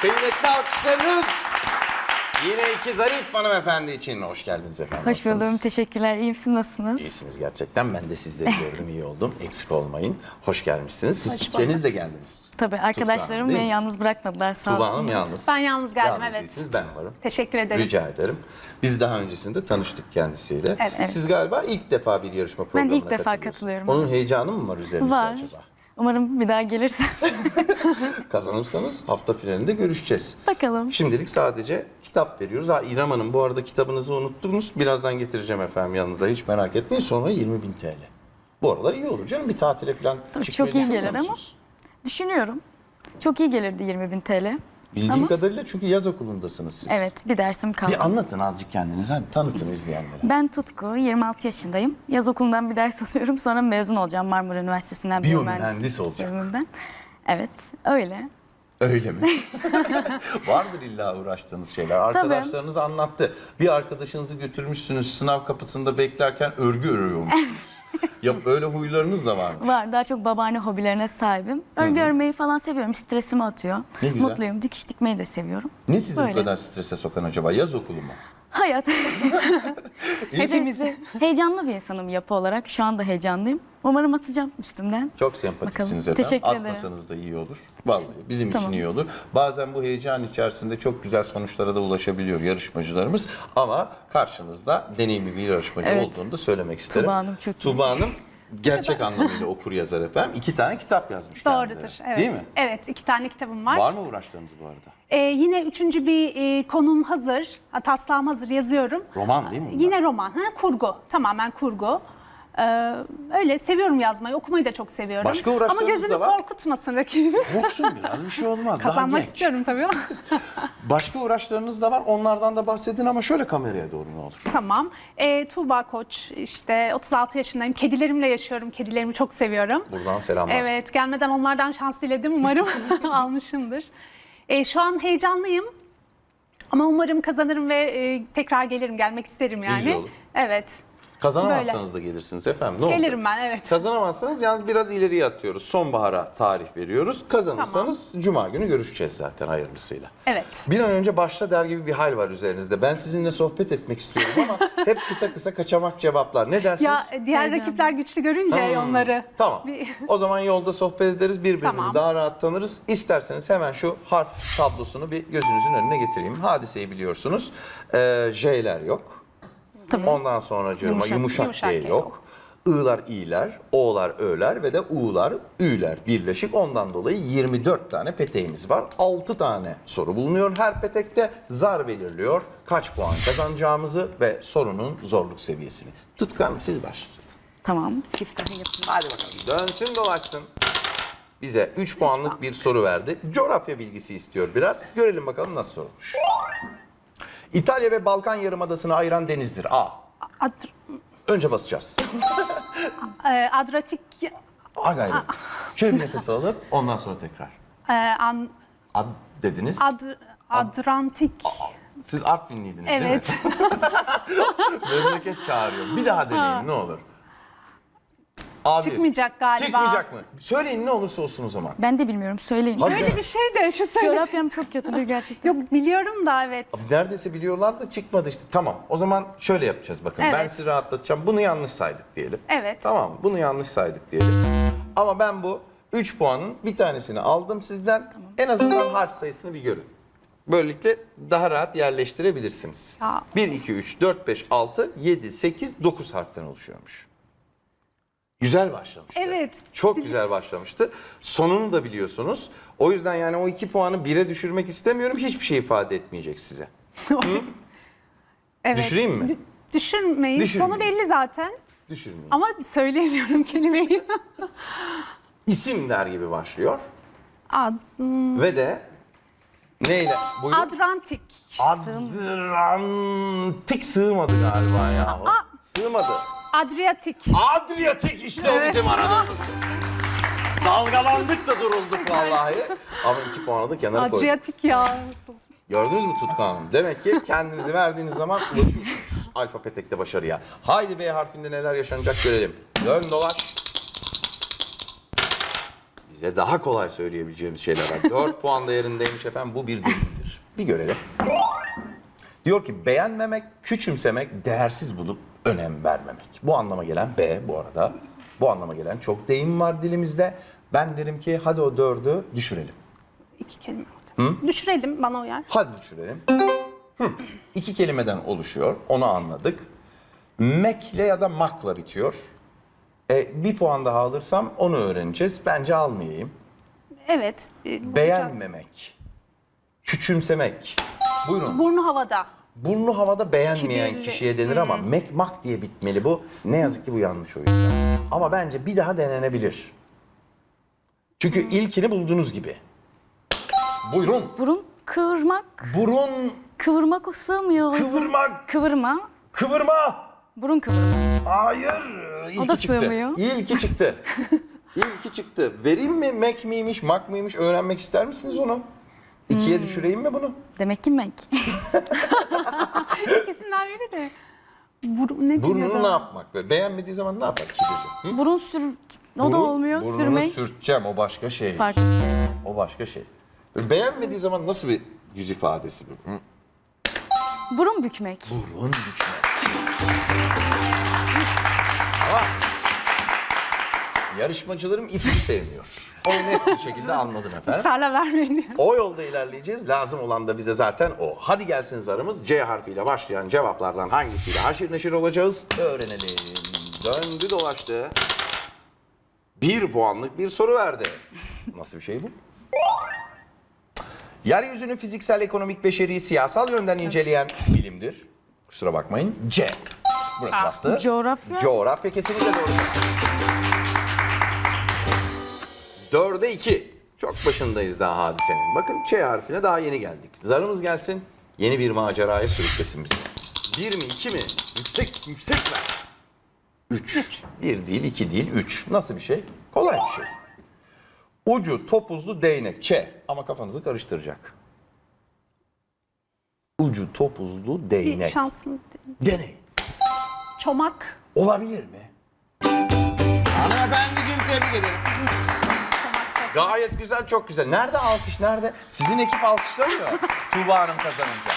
Kıymetli alkışlarınız. Yine iki zarif hanımefendi için hoş geldiniz efendim. Hoş buldum. Nasılsınız? Teşekkürler. İyi misiniz? Nasılsınız? İyisiniz gerçekten. Ben de sizleri gördüm, iyi oldum. Eksik olmayın. Hoş gelmişsiniz. Siz kimseniz de geldiniz. Tabii arkadaşlarım değil beni mi? yalnız bırakmadılar sağ Tuba Hanım yalnız. Ben yalnız geldim Yalnız evet. değilsiniz, ben varım. Teşekkür ederim. Rica ederim. Biz daha öncesinde tanıştık kendisiyle. Evet. Siz galiba ilk defa bir yarışma programına ilk defa katılıyorsunuz. katılıyorum. Onun heyecanı mı var üzerinizde Var. acaba? Umarım bir daha gelirse. Kazanırsanız hafta finalinde görüşeceğiz. Bakalım. Şimdilik sadece kitap veriyoruz. Ha İrem Hanım bu arada kitabınızı unuttunuz. Birazdan getireceğim efendim yanınıza. Hiç merak etmeyin. Sonra 20 bin TL. Bu aralar iyi olur canım. Bir tatile falan Tabii çıkmayı çok iyi düşünmüyor gelir ama. musunuz? Düşünüyorum. Çok iyi gelirdi 20 bin TL. Bildiğim Ama- kadarıyla çünkü yaz okulundasınız siz. Evet bir dersim kaldı. Bir anlatın azıcık kendinizi. Hadi tanıtın izleyenlere. Ben Tutku, 26 yaşındayım. Yaz okulundan bir ders alıyorum. Sonra mezun olacağım Marmara Üniversitesi'nden Biyomühendis biyomühendislik olacak. bölümünden. Evet, öyle. Öyle mi? Vardır illa uğraştığınız şeyler. Arkadaşlarınız anlattı. Bir arkadaşınızı götürmüşsünüz sınav kapısında beklerken örgü örüyormuşsunuz. ya öyle huylarınız da varmış. Var, daha çok babaanne hobilerine sahibim. Örgü örmeyi falan seviyorum, stresimi atıyor. Ne güzel. Mutluyum, dikiş dikmeyi de seviyorum. Ne sizi Böyle. bu kadar strese sokan acaba? Yaz okulu mu? Hayat. Hepimizi. Heyecanlı bir insanım yapı olarak. Şu anda heyecanlıyım. Umarım atacağım üstümden. Çok sempatiksiniz Bakalım. efendim. Teşekkür. Atmasanız da iyi olur. Vallahi bizim Tamam. için iyi olur. Bazen bu heyecan içerisinde çok güzel sonuçlara da ulaşabiliyor yarışmacılarımız. Ama karşınızda deneyimli bir yarışmacı Evet. olduğunu da söylemek isterim. Tuba Hanım çok iyi. Tuba Hanım gerçek anlamıyla okur yazar efendim. İki tane kitap yazmış kendileri. Doğrudur. Evet. Değil mi? Evet, iki tane kitabım var. Var mı uğraştığınız bu arada? Ee, yine üçüncü bir e, konum hazır. Ha, Taslağım hazır yazıyorum. Roman değil mi bunlar? Yine roman. Ha, kurgu. Tamamen kurgu. Ee, öyle seviyorum yazmayı. Okumayı da çok seviyorum. Başka uğraşlarınız Ama gözünü da var. korkutmasın rakibim. Korksun biraz bir şey olmaz. Daha Kazanmak genç. istiyorum tabii ama. Başka uğraşlarınız da var. Onlardan da bahsedin ama şöyle kameraya doğru ne olur. tamam. Ee, Tuğba Koç. işte 36 yaşındayım. Kedilerimle yaşıyorum. Kedilerimi çok seviyorum. Buradan selamlar. Evet, gelmeden onlardan şans diledim. Umarım almışımdır. Ee, şu an heyecanlıyım. Ama umarım kazanırım ve e, tekrar gelirim, gelmek isterim yani. Olur. Evet. Kazanamazsanız da gelirsiniz efendim. Ne olacak? Gelirim ben, evet. Kazanamazsanız yalnız biraz ileriye atıyoruz. Sonbahara tarih veriyoruz. Kazanırsanız cuma günü görüşeceğiz zaten hayırlısıyla. Evet. Bir an önce başla der gibi bir hal var üzerinizde. Ben sizinle sohbet etmek istiyorum ama hep kısa kısa kaçamak cevaplar. Ne dersiniz? Ya e, diğer Heyecanlı. rakipler güçlü görünce onları. Tamam. Bir- O zaman yolda sohbet ederiz. Birbirimizi Tamam. daha rahat tanırız. İsterseniz hemen şu harf tablosunu bir gözünüzün önüne getireyim. Hadiseyi biliyorsunuz. Ee, J'ler yok. Ondan sonra yumuşak, Yumuşak. yumuşak, G G yok. I'lar i'ler, O'lar ö'ler ve de U'lar ü'ler birleşik. Ondan dolayı 24 tane peteğimiz var. 6 tane soru bulunuyor. Her petekte zar belirliyor. Kaç puan kazanacağımızı ve sorunun zorluk seviyesini. Tutkan siz başlayın. Tamam, siftahı yapayım. Hadi bakalım dönsün dolaşsın. Bize 3 puanlık bir soru verdi. Coğrafya bilgisi istiyor biraz. Görelim bakalım nasıl sorulmuş. İtalya ve Balkan Yarımadası'nı ayıran denizdir. A. Ad- Önce basacağız. e, Adratik, A gayret. Şöyle bir nefes alalım. Ondan sonra tekrar. e, an, Ad dediniz. ad, Adrantik. Siz Artvinliydiniz Evet. değil mi? Memleket çağırıyor. Bir daha deneyin ne olur. A1. Çıkmayacak galiba. Çıkmayacak mı? Söyleyin ne olursa olsun o zaman. Ben de bilmiyorum, söyleyin. Hadi. Öyle bir şey de şu söyle. Coğrafyam çok kötüdür gerçekten. Yok biliyorum da evet. Neredeyse biliyorlar da çıkmadı işte. Tamam o zaman şöyle yapacağız bakın. Ben Evet. sizi rahatlatacağım. Bunu yanlış saydık diyelim. Evet. Tamam bunu yanlış saydık diyelim. Ama ben bu 3 puanın bir tanesini aldım sizden. En azından harf sayısını bir görün. Böylelikle daha rahat yerleştirebilirsiniz. Ya. 1, 2, 3, 4, 5, 6, 7, 8, 9 harften oluşuyormuş. Güzel başlamıştı. Evet. Çok güzel başlamıştı. Sonunu da biliyorsunuz. O yüzden yani o 2 puanı 1'e düşürmek istemiyorum. Hiçbir şey ifade etmeyecek size. evet. Düşüreyim mi? Dü- düşürmeyin. Düşürmeyin. Sonu belli zaten. Düşürmeyin. Ama söyleyemiyorum kelimeyi. İsim der gibi başlıyor. Ad, Ve de neyle? Buyurun. Adrantik. Adriyatik sığmadı galiba ya. Sığmadı. Adriyatik. Adriyatik işte o bizim aradığımız. Dalgalandık da durulduk vallahi. Ama iki puanı da kenara koyduk. Adriyatik ya. Gördünüz mü Tutku Hanım? Demek ki kendinizi verdiğiniz zaman ulaşıyorsunuz. Alfa petekte başarıya. Haydi B harfinde neler yaşanacak görelim. Dön dolaş. Bize daha kolay söyleyebileceğimiz şeyler var. 4 puan değerindeymiş efendim. Bu bir değildir. Bir görelim. Diyor ki beğenmemek, küçümsemek, değersiz bulup önem vermemek. Bu anlama gelen B bu arada. Bu anlama gelen çok deyim var dilimizde. Ben derim ki hadi o dördü düşürelim. İki kelime oldu. Düşürelim bana uyar. Hadi düşürelim. Hı. İki kelimeden oluşuyor. Onu anladık. Mek'le ya da mak'la bitiyor. E, bir puan daha alırsam onu öğreneceğiz. Bence almayayım. Evet. e, bulacağız. Beğenmemek. Küçümsemek. Buyurun. Burnu havada. Burnu havada beğenmeyen Kibirli. kişiye denir ama mek mak diye bitmeli bu. Ne yazık ki bu yanlış o yüzden. Ama bence bir daha denenebilir. Çünkü ilkini bulduğunuz gibi. Buyurun. Burun kıvırmak. Burun Kıvırmak o sığmıyor. Kıvırmak. Kıvırma. kıvırma. Burun kıvırma. Hayır. İlki da çıktı. sığmıyor. İlki çıktı. İlki çıktı. Vereyim mi mek miymiş, mak mıymış öğrenmek ister misiniz onu? İkiye Hmm. düşüreyim mi bunu? Demek ki mek. İkisinden biri de. Burun ne Burnunu diyordu? ne yapmak? Böyle Beğenmediği zaman ne yapar? Hı? Burun sür... O da Burun- olmuyor. Burnunu Sürmek. sürteceğim o başka şey. Farklı bir şey. O başka şey. Böyle beğenmediği zaman nasıl bir yüz ifadesi bu? Hı? Burun bükmek. Burun bükmek. Ama yarışmacılarım ipucu sevmiyor. Onu net bir şekilde anladım efendim. Israrla vermeyin. O yolda ilerleyeceğiz. Lazım olan da bize zaten o. Hadi gelsin zarımız. C harfiyle başlayan cevaplardan hangisiyle haşir neşir olacağız? Öğrenelim. Döndü dolaştı. Bir puanlık bir soru verdi. Nasıl bir şey bu? Yeryüzünü fiziksel, ekonomik, beşeri, siyasal yönden inceleyen bilimdir. Kusura bakmayın. C. Burası bastı. Coğrafya. Coğrafya kesinlikle doğru. Dörde iki. Çok başındayız daha hadisenin. Bakın Ç harfine daha yeni geldik. Zarımız gelsin. Yeni bir maceraya sürüklesin bizi. Bir mi iki mi? Yüksek yüksek ver. Üç. Bir değil iki değil üç. Nasıl bir şey? Kolay bir şey. Ucu topuzlu değnek. Ç. Ama kafanızı karıştıracak. Ucu topuzlu Bir değnek. şansım. Deney. Çomak. Olabilir mi? Hanımefendiciğim tebrik ederim. Gayet güzel, çok güzel. Nerede alkış, nerede? Sizin ekip alkışlamıyor. Tuğba Hanım kazanınca.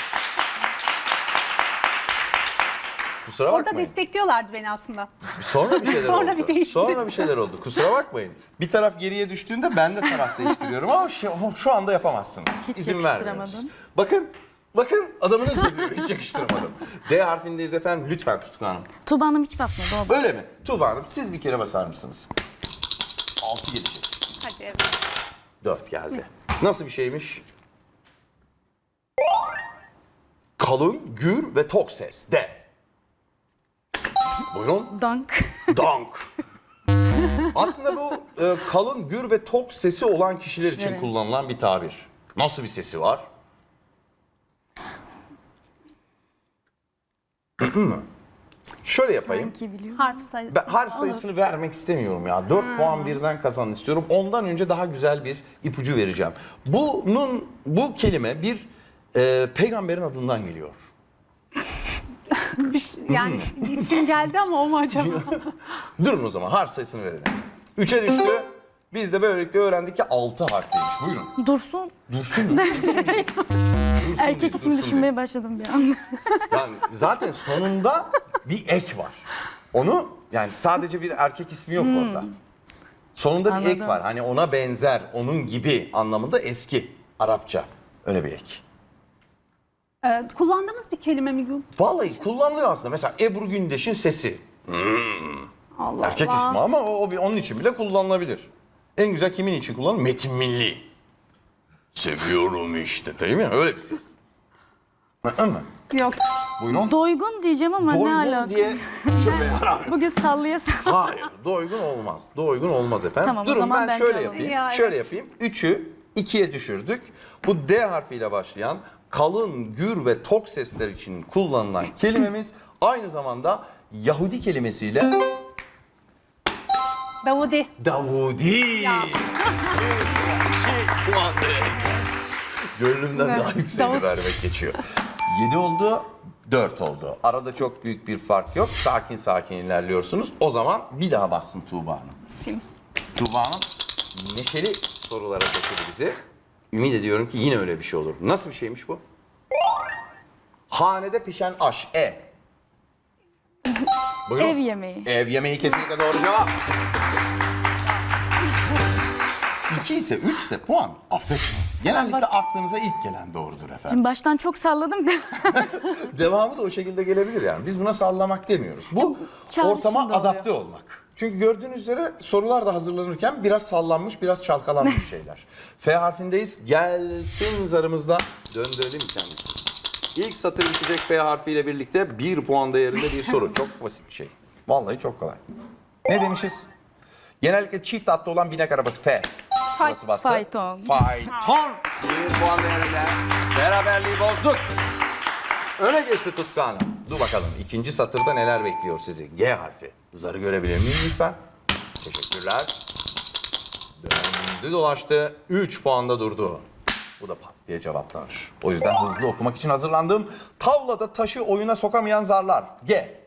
Kusura Orada bakmayın. destekliyorlardı beni aslında. Sonra bir şeyler Sonra oldu. bir değişti. Sonra bir şeyler oldu. Kusura bakmayın. Bir taraf geriye düştüğünde ben de taraf değiştiriyorum ama şu, şu anda yapamazsınız. Hiç İzin vermiyoruz. Bakın, bakın adamınız ne diyor? Hiç yakıştıramadım. D harfindeyiz efendim. Lütfen Tutku Hanım. Tuğba Hanım hiç basmadı. O bastı. Öyle mi? Tuğba Hanım siz bir kere basar mısınız? 6 gelecek. Hadi evet. 4 geldi. Nasıl bir şeymiş? Kalın, gür ve tok ses. De. Buyurun. Dank. Dank. Aslında bu e, kalın, gür ve tok sesi olan kişiler için Kişilerin. kullanılan bir tabir. Nasıl bir sesi var? Şöyle yapayım. Sanki biliyor. Harf sayısı. Ben harf sayısını vermek istemiyorum ya. 4 puan birden kazan istiyorum. Ondan önce daha güzel bir ipucu vereceğim. Bunun bu kelime bir e, peygamberin adından geliyor. Bir şey- yani bir isim geldi ama o mu acaba? Durun o zaman harf sayısını verelim. 3'e düştü. Biz de böylelikle öğrendik ki 6 harfliymiş. Buyurun. Dursun. Dursun. Erkek ismi düşünmeye başladım bir anda. Yani zaten sonunda bir ek var. Onu yani sadece bir erkek ismi yok orada. Sonunda bir ek Anladım. var. Hani ona benzer, onun gibi anlamında eski Arapça. Öyle bir ek. Ee, kullandığımız bir kelime mi bu? Vallahi kullanılıyor aslında. Mesela Ebru Gündeş'in sesi. Allah Erkek Allah. ismi ama o, o bir- onun için bile kullanılabilir. En güzel kimin için kullanılır? Metin Milli. Seviyorum işte değil mi? Öyle bir ses. Hı mı? Yok. Buyurun. Doygun diyeceğim ama ne Doygun alaka? diye. Tövbe yarabbim. Bugün sallaya sallaya. Hayır, doygun olmaz. Doygun olmaz efendim. Tamam, o Durun zaman ben bence şöyle alalım. yapayım. Ya, şöyle evet. yapayım. 3'ü 2'ye düşürdük. Bu D harfiyle başlayan kalın, gür ve tok sesler için kullanılan kelimemiz aynı zamanda Yahudi kelimesiyle Davudi. Davudi. Değerinde. Gönlümden Evet, daha yükseğini Davut. vermek geçiyor. 7 oldu, 4 oldu. Arada çok büyük bir fark yok. Sakin sakin ilerliyorsunuz. O zaman bir daha bassın Tuğba Hanım. Sim. Tuğba Hanım neşeli sorulara taşıdı bizi. Ümit ediyorum ki yine öyle bir şey olur. Nasıl bir şeymiş bu? Hanede pişen aş. E. Buyurun. Ev yemeği. Ev yemeği kesinlikle doğru cevap. İki ise üç ise puan affetme. Genellikle aklınıza ilk gelen doğrudur efendim. Şimdi baştan çok salladım da. Devamı da o şekilde gelebilir yani. Biz buna sallamak demiyoruz. Bu Çağrışım ortama da oluyor. adapte olmak. Çünkü gördüğünüz üzere sorular da hazırlanırken biraz sallanmış, biraz çalkalanmış şeyler. F harfindeyiz. Gelsin zarımızda döndürelim kendisini. İlk satır bitecek F harfiyle birlikte bir puan değerinde bir soru. Çok basit bir şey. Vallahi çok kolay. Ne demişiz? Genellikle çift atlı olan binek arabası F. Nasıl bastı? Fayton. Fayton. Bir puan değerinde. Beraberliği bozduk. Öne geçti Tutku Hanım. Dur bakalım ikinci satırda neler bekliyor sizi? G harfi. Zarı görebilir miyim lütfen? Teşekkürler. Döndü dolaştı. 3 puanda durdu. Bu da pat diye cevaplar. O yüzden hızlı okumak için hazırlandım. Tavlada taşı oyuna sokamayan zarlar. G.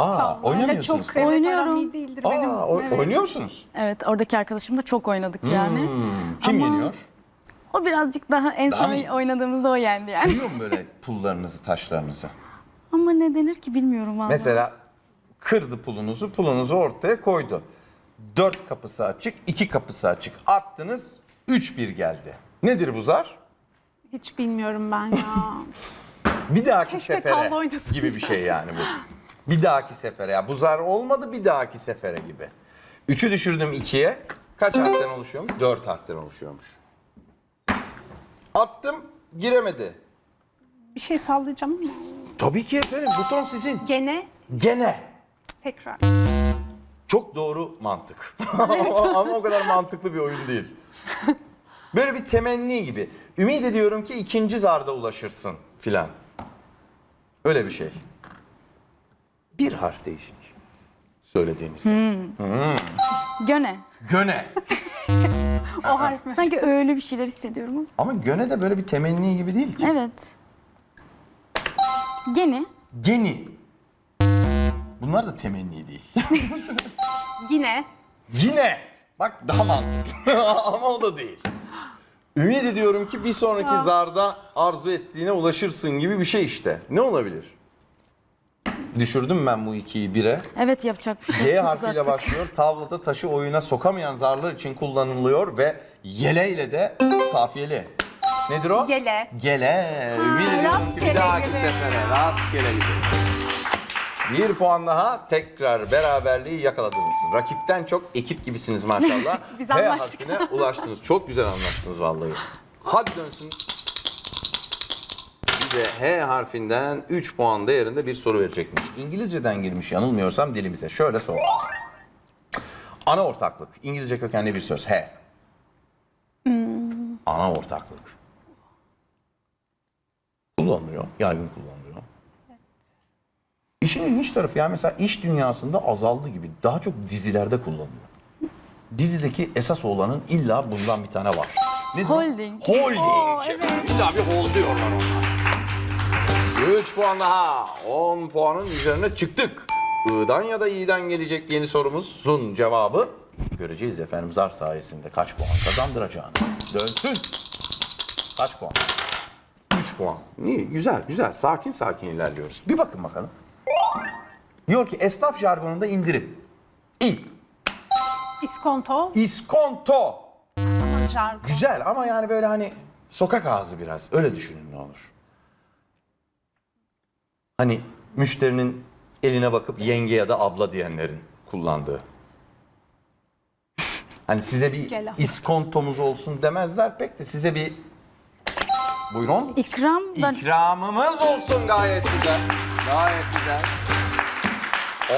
Aa, Öyle oynamıyorsunuz. çok Oynuyorum. iyi değildir Aa, benim. oy- Evet. oynuyor musunuz? Evet oradaki arkadaşımla çok oynadık yani. Kim Ama- yeniyor? O birazcık daha en Daha son mı oynadığımızda o yendi yani. Kırıyor mu böyle pullarınızı, taşlarınızı? Ama ne denir ki bilmiyorum vallahi. Mesela kırdı pulunuzu, pulunuzu ortaya koydu. Dört kapısı açık, iki kapısı açık. Attınız, üç bir geldi. Nedir bu zar? Hiç bilmiyorum ben ya. Bir dahaki Keşke sefere tavla oynasaydım. gibi bir şey yani bu. Bir dahaki sefere. Ya bu zar olmadı bir dahaki sefere gibi. Üçü düşürdüm ikiye. Kaç harften oluşuyormuş? Dört harften oluşuyormuş. Attım, giremedi. bir şey sallayacağım. Tabii ki efendim, buton sizin. Gene Gene. tekrar. Çok doğru mantık. Ama o kadar mantıklı bir oyun değil. Böyle bir temenni gibi. Ümit ediyorum ki ikinci zarda ulaşırsın filan. Öyle bir şey. Bir harf değişik. Söylediğinizde. Göne. Göne. O harf mi? Sanki öyle bir şeyler hissediyorum ama. Ama göne de böyle bir temenni gibi değil ki. Evet. Geni. Geni. Bunlar da temenni değil. Yine Yine. Bak daha mantıklı. Ama o da değil. Ümit ediyorum ki bir sonraki zarda arzu ettiğine ulaşırsın gibi bir şey işte. Ne olabilir? Düşürdüm ben bu ikiyi bire. Evet yapacak bir şey. Yok. Çok harfiyle uzattık. başlıyor. Tavlada taşı oyuna sokamayan zarlar için kullanılıyor ve yele ile de kafiyeli. Nedir o? Gele. Gele. Ki bir rastgele dahaki gibi. sefere rastgele gibi. Bir puan daha tekrar beraberliği yakaladınız. Rakipten çok ekip gibisiniz maşallah. Biz H anlaştık. harfine ulaştınız. Çok güzel anlaştınız vallahi. Hadi dönsün. Bize H harfinden 3 puan değerinde bir soru verecekmiş. İngilizceden girmiş yanılmıyorsam dilimize. Şöyle sor. Ana ortaklık. İngilizce kökenli bir söz. H. Ana ortaklık. Kullanılıyor. Yaygın kullanılıyor. İşin ilginç tarafı yani mesela iş dünyasında azaldı gibi daha çok dizilerde kullanılıyor. Dizideki esas olanın illa bundan bir tane var. Nedir o? Holding. Holding. şefim. İlla bir hold diyorlar onlar. 3 puan daha. 10 puanın üzerine çıktık. I'dan ya da i'den gelecek yeni sorumuzun cevabı göreceğiz efendim zar sayesinde kaç puan kazandıracağını. Dönsün. Kaç puan? 3 puan. İyi, güzel, güzel. Sakin sakin ilerliyoruz. Bir bakın bakalım. Diyor ki esnaf jargonunda indirim. İ. iskonto. İskonto. Jargon. Güzel ama yani böyle hani sokak ağzı biraz. Öyle düşünün ne olur. Hani müşterinin eline bakıp yenge ya da abla diyenlerin kullandığı. Hani size bir Gel iskontomuz olsun demezler pek de size bir buyurun. İkram da İkramımız olsun gayet güzel. Gayet güzel.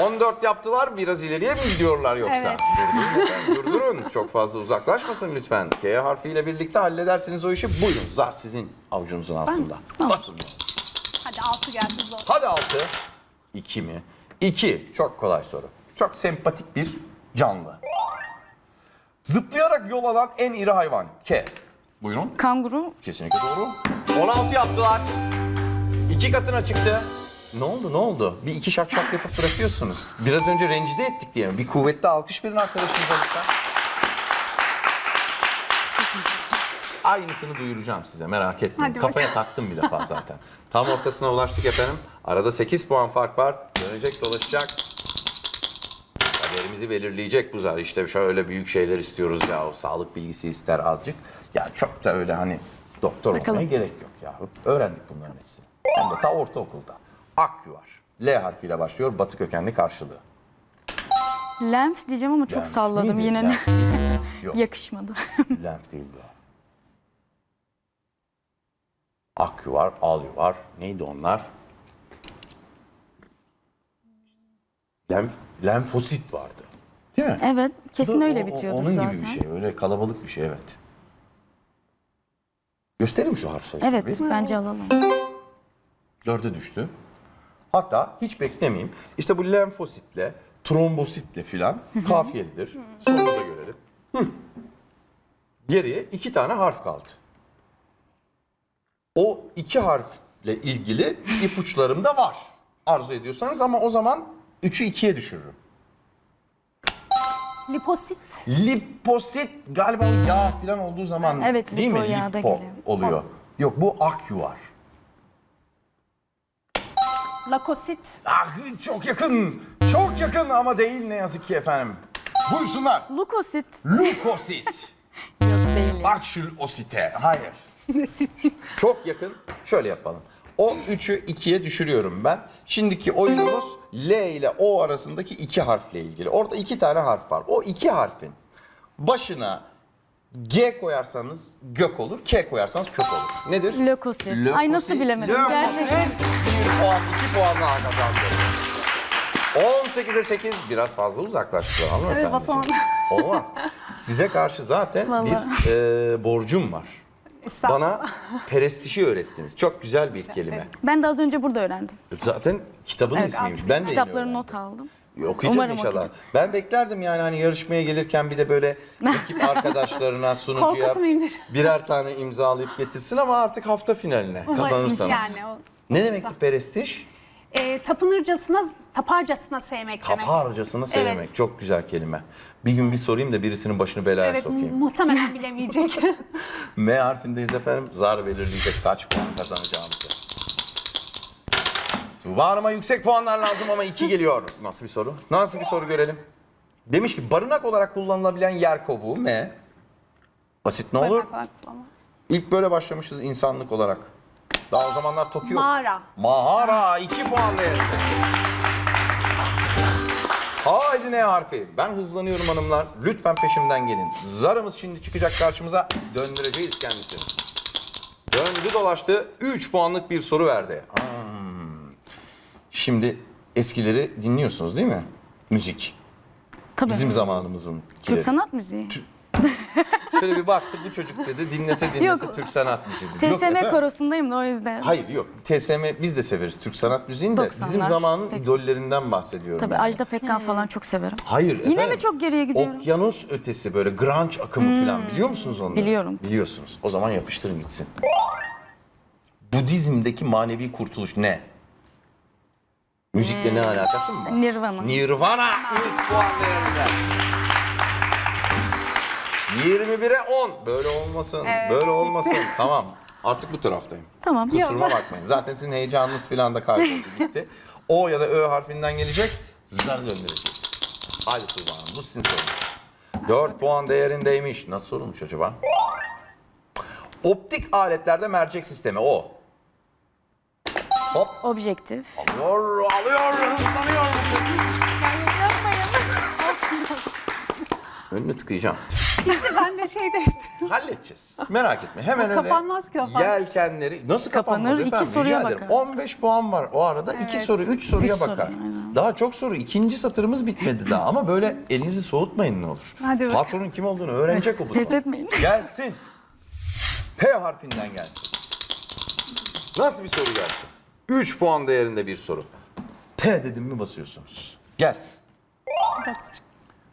14 yaptılar biraz ileriye mi gidiyorlar yoksa? Evet. Durdurun, durdurun. Çok fazla uzaklaşmasın lütfen. K harfiyle birlikte halledersiniz o işi. Buyurun zar sizin avucunuzun altında. Basın. Hadi altı gelsin zor. Hadi 6. 2 mi? 2. Çok kolay soru. Çok sempatik bir canlı. Zıplayarak yol alan en iri hayvan. K. Buyurun. kanguru Kesinlikle doğru. 16 yaptılar. İki katına çıktı. Ne oldu ne oldu? Bir iki şak şak yapıp bırakıyorsunuz. Biraz önce rencide ettik diye mi? Bir kuvvetli alkış verin arkadaşınıza lütfen. Aynısını duyuracağım size merak etmeyin. Hadi Kafaya taktım bir defa zaten. Tam ortasına ulaştık efendim. Arada 8 puan fark var. Dönecek dolaşacak. Kaderimizi belirleyecek bu zar. İşte şöyle büyük şeyler istiyoruz ya. Sağlık bilgisi ister azıcık. Ya çok da öyle hani doktor Bakalım. olmaya gerek yok ya. Öğrendik bunların hepsini. Hem de ta ortaokulda. Akyu var. L harfiyle başlıyor. Batı kökenli karşılığı. Lenf diyeceğim ama çok Lenf salladım miydi? yine. Lenf. Yok. Yakışmadı. Lenf değildi o. Akyu var, alyu var. Neydi onlar? Lenf, lenfosit vardı. Değil mi? evet kesin Bu- öyle o- o- bitiyordur Onun zaten. gibi bir şey. Öyle kalabalık bir şey evet. Göstereyim şu harf sayısını. Evet bir. bence alalım. Dörde düştü. Hatta hiç beklemeyeyim. İşte bu lenfositle, trombositle filan kafiyelidir. Sonunu da görelim. Hı. Geriye iki tane harf kaldı. O iki harfle ilgili ipuçlarım da var. Arzu ediyorsanız ama o zaman üçü ikiye düşürürüm. Liposit. Liposit galiba o yağ falan olduğu zaman Evet, değil mi? lipo yağda Lipo geliyor. oluyor. Yok bu akü var. Lakosit. Ah çok yakın. Çok yakın ama değil ne yazık ki efendim. Buyursunlar. Lukosit. Lukosit. Yok değil. Akşül osite. Hayır. Çok yakın. Şöyle yapalım. O üçü ikiye düşürüyorum ben. Şimdiki oyunumuz L ile O arasındaki iki harfle ilgili. Orada iki tane harf var. O iki harfin başına G koyarsanız gök olur, K koyarsanız kök olur. Nedir? Lökosit. Ay, nasıl bilemedim, gerçekten. Bir puan, iki puan daha kazandı. 18'e 8 biraz fazla uzaklaştı hanımefendiciğim. Evet, basan. Olmaz. Size karşı zaten Vallahi. bir e, borcum var. Bana perestişi öğrettiniz. Çok güzel bir kelime. Ben de az önce burada öğrendim. Zaten kitabın Evet, ismiymiş. Ben de öğrendim. not aldım. Okuyacağız Umarım inşallah. okuyacağım. Ben beklerdim yani hani yarışmaya gelirken bir de böyle ekip arkadaşlarına, sunucuya birer tane imzalayıp getirsin ama artık hafta finaline Umarım kazanırsanız. yani o- Ne demekti perestiş? E, tapınırcasına, taparcasına sevmek demek. Taparcasını sevmek. Evet. Çok güzel kelime. Bir gün bir sorayım da birisinin başını belaya Evet sokayım. muhtemelen bilemeyecek. M harfindeyiz efendim. Zar belirleyecek kaç puan kazanacağımızı. Tuğba Hanım'a yüksek puanlar lazım ama 2 geliyor. Nasıl bir soru? Nasıl bir soru görelim? Demiş ki barınak olarak kullanılabilen yer kovuğu M. Basit ne olur? Barınak olarak kullanma. İlk böyle başlamışız insanlık olarak. Daha o zamanlar Tokyo. Mağara. Mağara 2 puan değerinde. Haydi ne harfi? Ben hızlanıyorum hanımlar. Lütfen peşimden gelin. Zarımız şimdi çıkacak karşımıza. Döndüreceğiz kendisini. Döndü dolaştı. 3 puanlık bir soru verdi. Hmm. Şimdi eskileri dinliyorsunuz değil mi? Müzik. Tabii. Bizim zamanımızın. Türk sanat müziği. Şöyle bir baktı bu çocuk dedi dinlese dinlese Yok. Türk sanat müziği dedi. Yok TSM efendim. korosundayım da o yüzden. Hayır yok. TSM biz de severiz Türk sanat müziğini de. 90'lar, Bizim zamanın 80'ler. idollerinden bahsediyorum. Tabii ben. Ajda Pekkan falan çok severim. Hayır Yine efendim. mi çok geriye gidiyorum? Okyanus ötesi böyle grunge akımı falan biliyor musunuz onları? Biliyorum. Biliyorsunuz. O zaman yapıştırın gitsin. Budizm'deki manevi kurtuluş ne? Müzikle ne alakası mı var? Nirvana. Nirvana 3 puan değerinde. 21'e 10. Böyle olmasın. Böyle olmasın. tamam. Artık bu taraftayım. Tamam. Kusuruma bakmayın. Zaten sizin heyecanınız falan da kayboldu gitti. O ya da Ö harfinden gelecek. Zar döndüreceğiz. Hadi Tuğba Hanım bu sizin sorunuz. 4 puan değerindeymiş. Nasıl sorulmuş acaba? Optik aletlerde mercek sistemi o. Hop Objektif. alıyor, alıyor, hızlanıyor. Önünü tıkayacağım. ben de şeyde Halledeceğiz. Merak etme. Hemen öyle. Kapanmaz ki o fark. Yelkenleri nasıl kapanmaz Kapanır, iki efendim? soruya Rica ederim. bakar. 15 puan var o arada. 2 Evet. soru, 3 soruya Üç soru, bakar. aynen. Daha çok soru. İkinci satırımız bitmedi daha ama böyle elinizi soğutmayın ne olur. Hadi bakalım. Patronun kim olduğunu öğrenecek o bu Pes etmeyin. Gelsin. P harfinden gelsin. Nasıl bir soru gelsin? 3 puan değerinde bir soru. P dedim mi basıyorsunuz. Gelsin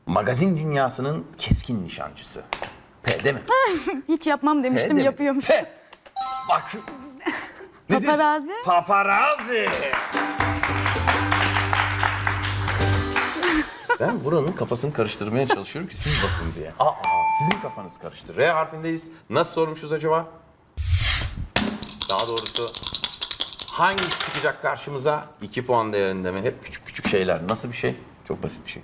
magazin dünyasının keskin nişancısı. P değil mi? Hiç yapmam demiştim değil yapıyormuş. P. Bak. Nedir? Paparazzi. Paparazzi. Ben buranın kafasını karıştırmaya çalışıyorum ki siz basın diye. Aa, sizin kafanız karıştı. R harfindeyiz. Nasıl sormuşuz acaba? Daha doğrusu hangisi çıkacak karşımıza? 2 puan değerinde mi? Hep küçük küçük şeyler. Nasıl bir şey? Çok basit bir şey.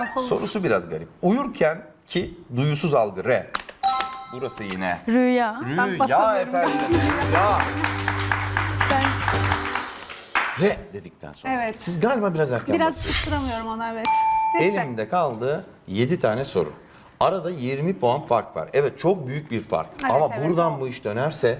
Basalım. Sorusu biraz garip. Uyurken ki duyusuz algı R. Burası yine. Rüya. Ben Rüya basamıyorum. efendim. Rüya. Ben R dedikten sonra. Evet. Siz galiba biraz erken Biraz basıyorsunuz. tutturamıyorum ona evet. Neyse. Elimde kaldı 7 tane soru. Arada 20 puan fark var. Evet çok büyük bir fark. Evet, Ama evet. buradan bu iş dönerse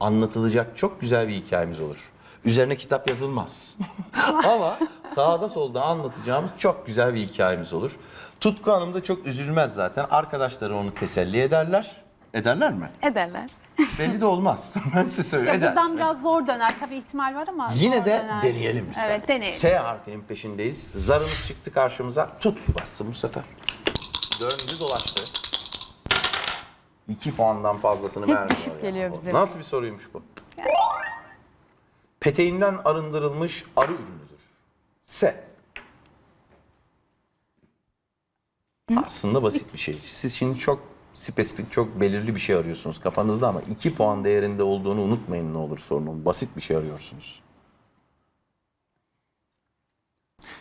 anlatılacak çok güzel bir hikayemiz olur. Üzerine kitap yazılmaz. Ama sağda solda anlatacağımız çok güzel bir hikayemiz olur. Tutku Hanım da çok üzülmez zaten. Arkadaşları onu teselli ederler. Ederler mi? ederler. Belli de olmaz. ben size Ya söyleyeyim. Eder. buradan biraz zor döner. Tabii ihtimal var ama Yine de döner. deneyelim lütfen. Evet deneyelim. S harfinin peşindeyiz. Zarımız çıktı karşımıza. Tut bassın bu sefer. Döndü dolaştı. İki puandan fazlasını Hep vermiyor. düşük ya. geliyor bize. Nasıl bir soruymuş bu? Peteğinden arındırılmış arı ürünüdür. S. Aslında basit bir şey. Siz şimdi çok spesifik, çok belirli bir şey arıyorsunuz kafanızda ama 2 puan değerinde olduğunu unutmayın ne olur sorunun. Basit bir şey arıyorsunuz.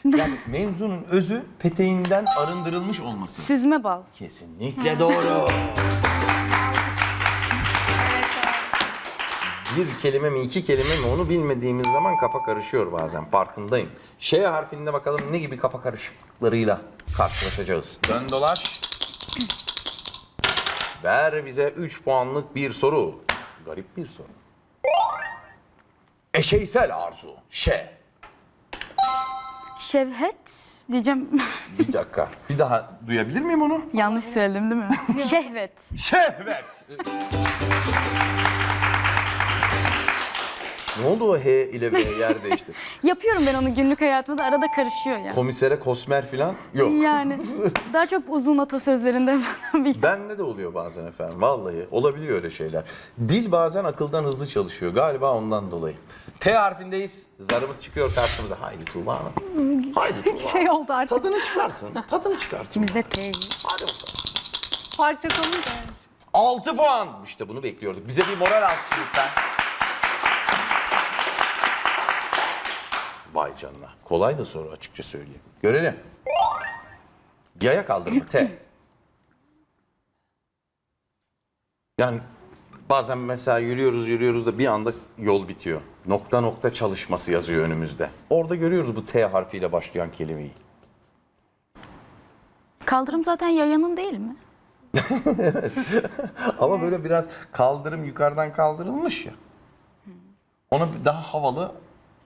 Yani mevzunun özü peteğinden arındırılmış olması. Süzme bal. Kesinlikle doğru. Bir kelime mi iki kelime mi onu bilmediğimiz zaman kafa karışıyor bazen farkındayım. Şey harfinde bakalım ne gibi kafa karışıklıklarıyla karşılaşacağız. Dön dolaş. Ver bize 3 puanlık bir soru. Garip bir soru. Eşeysel arzu. Şe. Şevhet diyeceğim. Bir dakika. Bir daha duyabilir miyim onu? Yanlış söyledim değil mi? Şehvet. Şehvet. Ne oldu o H ile V yer değişti? Yapıyorum ben onu günlük hayatımda arada karışıyor ya. Komisere kosmer filan yok. Yani daha çok uzun atasözlerinde falan bir Bende de oluyor bazen efendim vallahi olabiliyor öyle şeyler. Dil bazen akıldan hızlı çalışıyor galiba ondan dolayı. T harfindeyiz. Zarımız çıkıyor karşımıza. Haydi Tuğba Hanım. Haydi Tuğba Şey Hanım. oldu artık. Tadını çıkartın. Tadını çıkartın. Bizde T. Hadi bakalım. Parça olunca. 6 puan. İşte bunu bekliyorduk. Bize bir moral alkışı lütfen. Vay canına. Kolay da soru açıkça söyleyeyim. Görelim. Yaya kaldırma T. Yani bazen mesela yürüyoruz yürüyoruz da bir anda yol bitiyor. Nokta nokta çalışması yazıyor önümüzde. Orada görüyoruz bu T harfiyle başlayan kelimeyi. Kaldırım zaten yayanın değil mi? Ama böyle biraz kaldırım yukarıdan kaldırılmış ya. Ona daha havalı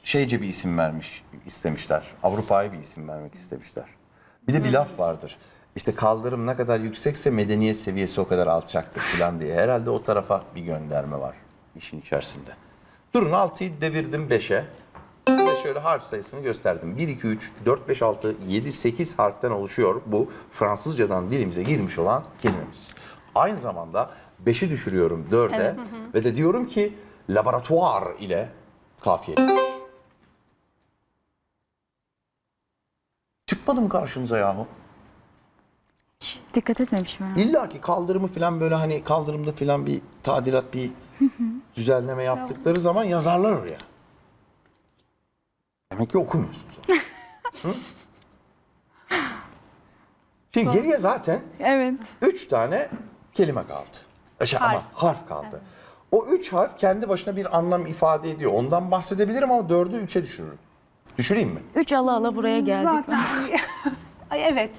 şeyce bir isim vermiş istemişler. Avrupa'ya bir isim vermek istemişler. Bir de bir laf vardır. İşte kaldırım ne kadar yüksekse medeniyet seviyesi o kadar alçaktır falan diye. Herhalde o tarafa bir gönderme var işin içerisinde. Durun 6'yı devirdim 5'e. Size şöyle harf sayısını gösterdim. 1, 2, 3, 4, 5, 6, 7, 8 harften oluşuyor bu Fransızcadan dilimize girmiş olan kelimemiz. Aynı zamanda 5'i düşürüyorum 4'e Evet. ve de diyorum ki laboratuvar ile kafiyeli. Çıkmadı mı karşınıza yahu? Hiç dikkat etmemişim herhalde. İlla ki kaldırımı falan böyle hani kaldırımda falan bir tadilat bir düzenleme yaptıkları zaman yazarlar oraya. Demek ki okumuyorsunuz. Hı? Şimdi geriye zaten Evet. üç tane kelime kaldı. Şey, ama Harf. harf kaldı. O üç harf kendi başına bir anlam ifade ediyor. Ondan bahsedebilirim ama dördü üçe düşürürüm. Düşüreyim mi? Üç ala ala buraya geldik. Zaten. Ay evet.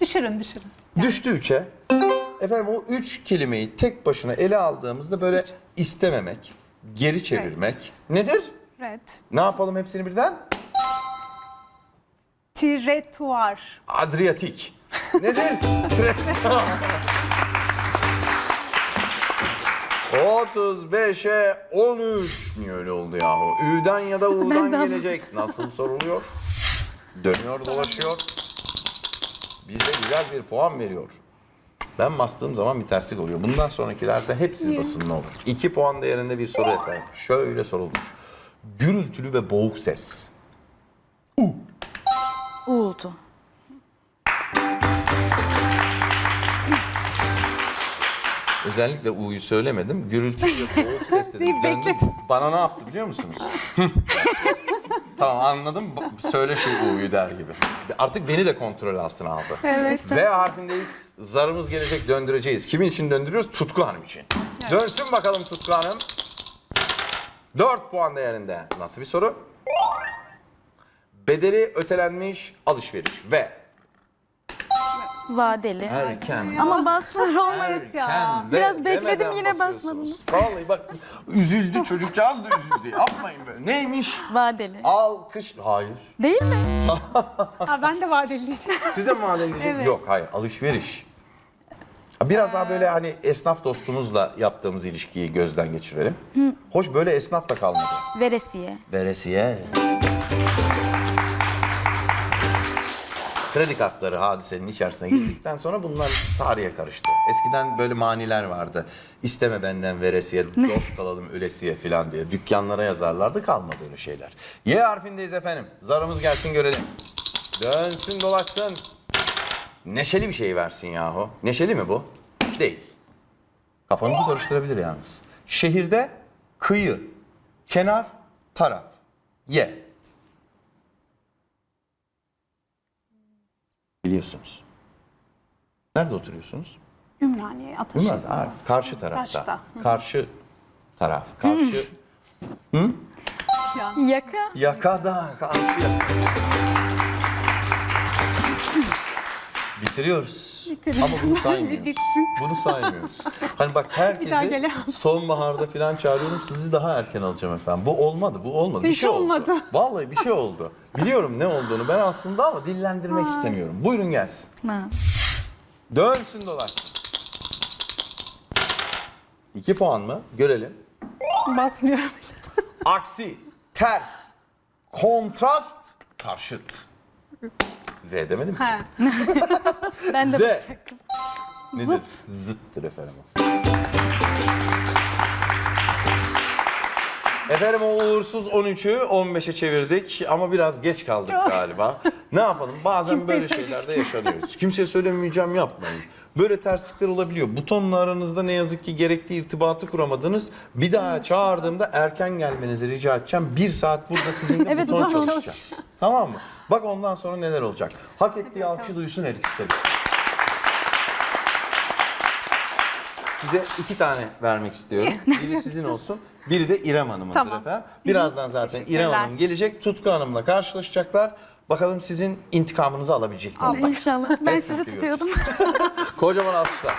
Düşürün düşürün. Düştü üçe. Efendim o üç kelimeyi tek başına ele aldığımızda böyle istememek, geri çevirmek. Nedir? Evet. Ne yapalım hepsini birden? Tiretuar. Adriyatik. Nedir? Tret- 35'e 13. Niye öyle oldu yahu? Ü'den ya da U'dan de gelecek. Nasıl soruluyor? Dönüyor dolaşıyor. Bize güzel bir puan veriyor. Ben bastığım zaman bir terslik oluyor. Bundan sonrakilerde hep siz basın ne olur. 2 puan değerinde bir soru efendim. Şöyle sorulmuş. Gürültülü ve boğuk ses. Uğultu. Özellikle U'yu söylemedim. Gürültü ve boğuk ses dedim. Döndüm. Bana ne yaptı biliyor musunuz? tamam anladım. Söyle şu U'yu der gibi. Artık beni de kontrol altına aldı. Evet. V harfindeyiz. Zarımız gelecek döndüreceğiz. Kimin için döndürüyoruz? Tutku Hanım için. Dönsün bakalım Tutku Hanım. 4 puan değerinde. Nasıl bir soru? Bedeli ötelenmiş alışveriş ve Vadeli. erken Ama bastılar olmadı. Ya. Biraz bekledim, demeden yine basıyorsunuz. Vallahi bak üzüldü çocukcağız da üzüldü. Yapmayın böyle. Neymiş? Vadeli. Alkış. Hayır. Değil mi? Aa, ben de vadeli. Siz de mi diyecek? Evet. Yok hayır alışveriş. Biraz daha böyle hani esnaf dostumuzla yaptığımız ilişkiyi gözden geçirelim. Hoş böyle esnaf da kalmadı. Veresiye. Veresiye. Kredi kartları hadisenin içerisine girdikten sonra bunlar tarihe karıştı. Eskiden böyle maniler vardı. İsteme benden veresiye, dost kalalım ölesiye falan diye. Dükkanlara yazarlardı kalmadı öyle şeyler. Y harfindeyiz efendim. Zarımız gelsin görelim. Dönsün dolaşsın. Neşeli bir şey versin yahu. Neşeli mi bu? Değil. Kafanızı karıştırabilir yalnız. Şehirde kıyı, kenar, taraf. Y. Biliyorsunuz. Nerede oturuyorsunuz? Ümraniye, Ataşehir. Bunlar ha, karşı tarafta. Karşıda. Karşı taraf. Karşı Yaka. yakada. Karşı yaka. Bitiriyoruz. Bitiriyoruz. Ama bunu saymıyoruz. Bitsin. Bunu saymıyoruz. Hani bak Bir herkesi sonbaharda falan çağırıyorum. Sizi daha erken alacağım efendim. Bu olmadı, bu olmadı. Bir Hiç şey oldu. olmadı. Vallahi bir şey oldu. Biliyorum ne olduğunu ben aslında ama dillendirmek istemiyorum. Buyurun gelsin. Ha. Dönsün dolaşsın. İki puan mı? Görelim. Basmıyorum. Aksi, ters, kontrast, karşıt. Z demedim ki. Ben de Z. bakacaktım. Nedir? Zıttır efendim Efendim o uğursuz 13'ü 15'e çevirdik ama biraz geç kaldık galiba. Ne yapalım? Bazen Kimseye böyle şeyler de yaşanıyoruz. Kimseye söylemeyeceğim yapmayın. Böyle terslikler olabiliyor. Butonla aranızda ne yazık ki gerekli irtibatı kuramadınız. Bir daha çağırdığımda erken gelmenizi rica edeceğim. Bir saat burada sizinle Evet, buton buton çalışacağız. Tamam mı? Bak ondan sonra neler olacak. Hak ettiği alkışı duysun her ikisi de. Size iki tane vermek istiyorum. Biri sizin olsun. Biri de İrem Hanım'ındır Tamam. efendim. Birazdan zaten İrem Teşekkürler. Hanım gelecek. Tutku Hanım'la karşılaşacaklar. Bakalım sizin intikamınızı alabilecek mi? İnşallah. Ben Hep sizi tutuyordum. Kocaman alkışlar.